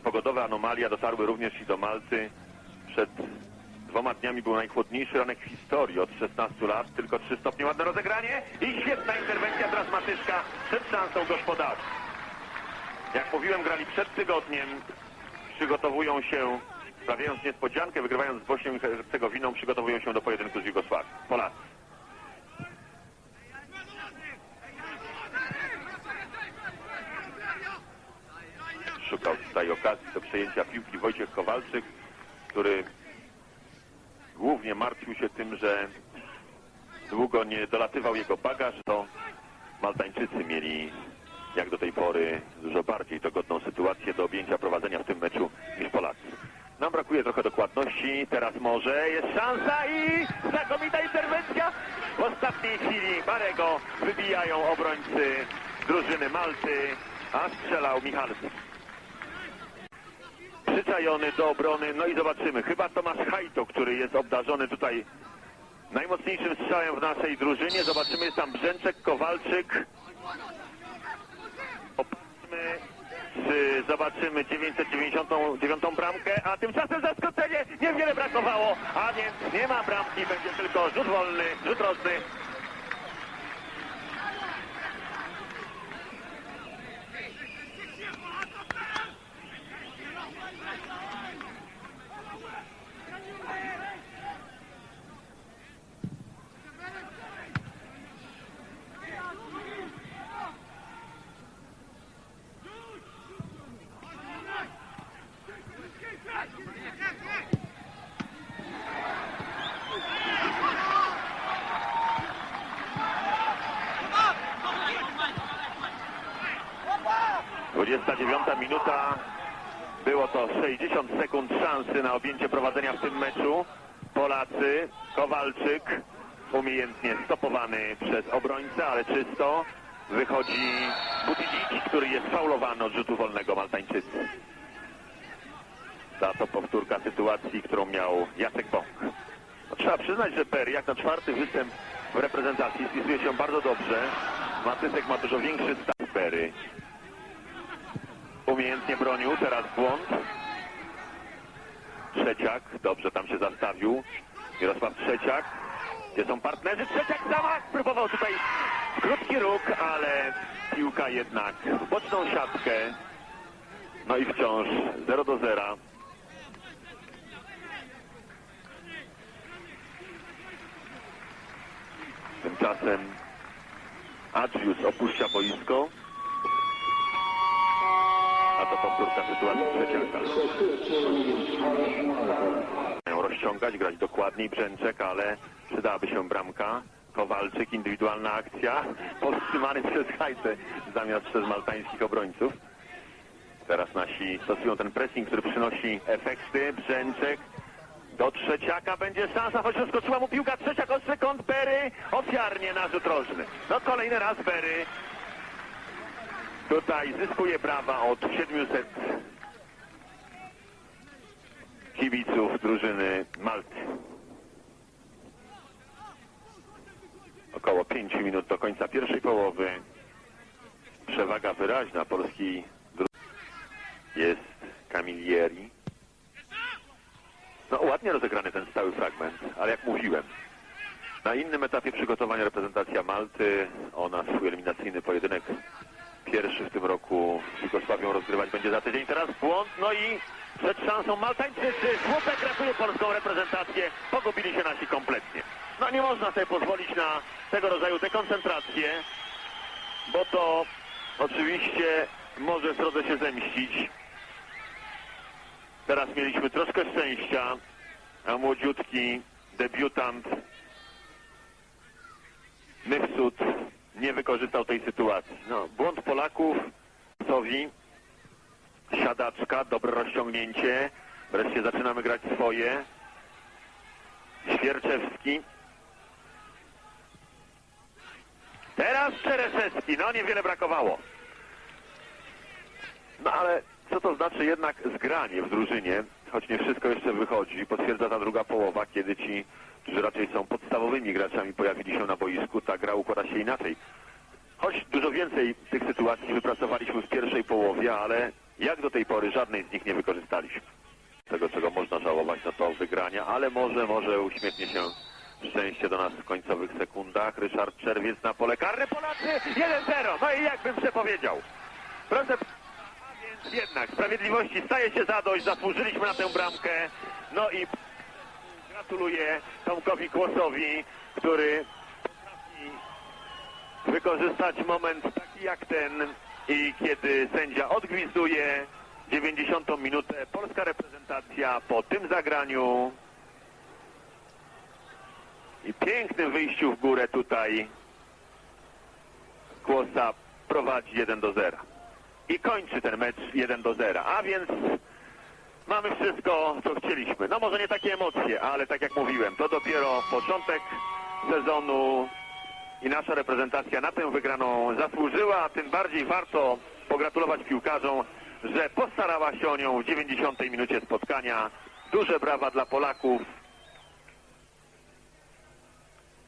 pogodowe anomalia dotarły również i do Malty. Przed dwoma dniami był najchłodniejszy ranek w historii od 16 lat. Tylko 3 stopnie ładne rozegranie i świetna interwencja teraz Matyszka przed szansą gospodarzy. Jak mówiłem, grali przed tygodniem. Przygotowują się, sprawiając niespodziankę, wygrywając z Bośnią i Hercegowiną, przygotowują się do pojedynku z Jugosławią. Polacy. Tutaj okazji do przejęcia piłki Wojciech Kowalczyk, który głównie martwił się tym, że długo nie dolatywał jego bagaż, to Maltańczycy mieli jak do tej pory dużo bardziej dogodną sytuację do objęcia prowadzenia w tym meczu niż Polacy. Nam brakuje trochę dokładności, teraz może jest szansa i znakomita interwencja. W ostatniej chwili Marego wybijają obrońcy drużyny Malty, a strzelał Michalski przyzwyczajony do obrony. No i zobaczymy. Chyba Tomasz Hajto, który jest obdarzony tutaj najmocniejszym strzałem w naszej drużynie. Zobaczymy, jest tam Brzęczek, Kowalczyk. Opatrzmy, czy zobaczymy 999 bramkę, a tymczasem zaskoczenie niewiele brakowało, a więc nie ma bramki, będzie tylko rzut wolny, rzut roczny. 49 minuta. Było to 60 sekund szansy na objęcie prowadzenia w tym meczu. Polacy, Kowalczyk, umiejętnie stopowany przez obrońcę, ale czysto wychodzi Budzidzic, który jest faulowany od rzutu wolnego Maltańczycy. Za to powtórka sytuacji, którą miał Jacek Bąk. No, trzeba przyznać, że Per jak na czwarty występ w reprezentacji spisuje się bardzo dobrze. Matysek ma dużo większy stan Pery. Umiejętnie bronił, teraz błąd. Trzeciak, dobrze tam się zastawił. Mirosław Trzeciak. Gdzie są partnerzy? Trzeciak zamach! Próbował tutaj krótki róg, ale piłka jednak w boczną siatkę. No i wciąż 0 do 0. Tymczasem Adrius opuszcza boisko. To powtórka sytuacji trzeciaka. Rozciągać, grać dokładniej Brzęczek, ale przydałaby się bramka. Kowalczyk, indywidualna akcja, powstrzymany przez Hajtę zamiast przez maltańskich obrońców. Teraz nasi stosują ten pressing, który przynosi efekty. Brzęczek do trzeciaka będzie szansa, choć rozskoczyła mu piłka. Trzeciak o sekund, Bery ofiarnie na rzut rożny. No kolejny raz Bery tutaj zyskuje brawa od 700 kibiców drużyny Malty. Około 5 minut do końca pierwszej połowy. Przewaga wyraźna drużyny jest Camillieri. No ładnie rozegrany ten stały fragment, ale jak mówiłem, na innym etapie przygotowania reprezentacja Malty, ona swój eliminacyjny pojedynek pierwszy w tym roku z Jugosławią rozgrywać będzie za tydzień. Teraz błąd, no i przed szansą Maltańczycy. Słupek ratuje polską reprezentację. Pogubili się nasi kompletnie. No nie można sobie pozwolić na tego rodzaju dekoncentrację, bo to oczywiście może w drodze się zemścić. Teraz mieliśmy troszkę szczęścia, a młodziutki debiutant Mywsud nie wykorzystał tej sytuacji. No, błąd Polaków, Sowi, siadaczka, dobre rozciągnięcie. Wreszcie zaczynamy grać swoje. Świerczewski. Teraz Czereszewski. No, niewiele brakowało. No, ale co to znaczy jednak zgranie w drużynie, choć nie wszystko jeszcze wychodzi. Potwierdza ta druga połowa, kiedy ci, którzy raczej są podstawowymi graczami, pojawili się na boisku, ta gra układa się inaczej. Choć dużo więcej tych sytuacji wypracowaliśmy w pierwszej połowie, ale jak do tej pory żadnej z nich nie wykorzystaliśmy. Tego, czego można żałować, no to wygrania, ale może, może uśmiechnie się szczęście do nas w końcowych sekundach. Ryszard Czerwiec na pole karne, Polacy 1-0. No i jakbym przepowiedział. Proszę jednak sprawiedliwości staje się zadość. Zasłużyliśmy na tę bramkę. No i gratuluję Tomkowi Kłosowi, który potrafi wykorzystać moment taki jak ten i kiedy sędzia odgwizduje 90 minutę, polska reprezentacja po tym zagraniu i pięknym wyjściu w górę tutaj Kłosa prowadzi 1 do 0 i kończy ten mecz 1 do 0, a więc mamy wszystko, co chcieliśmy. No może nie takie emocje, ale tak jak mówiłem, to dopiero początek sezonu i nasza reprezentacja na tę wygraną zasłużyła, a tym bardziej warto pogratulować piłkarzom, że postarała się o nią w 90 minucie spotkania. Duże brawa dla Polaków.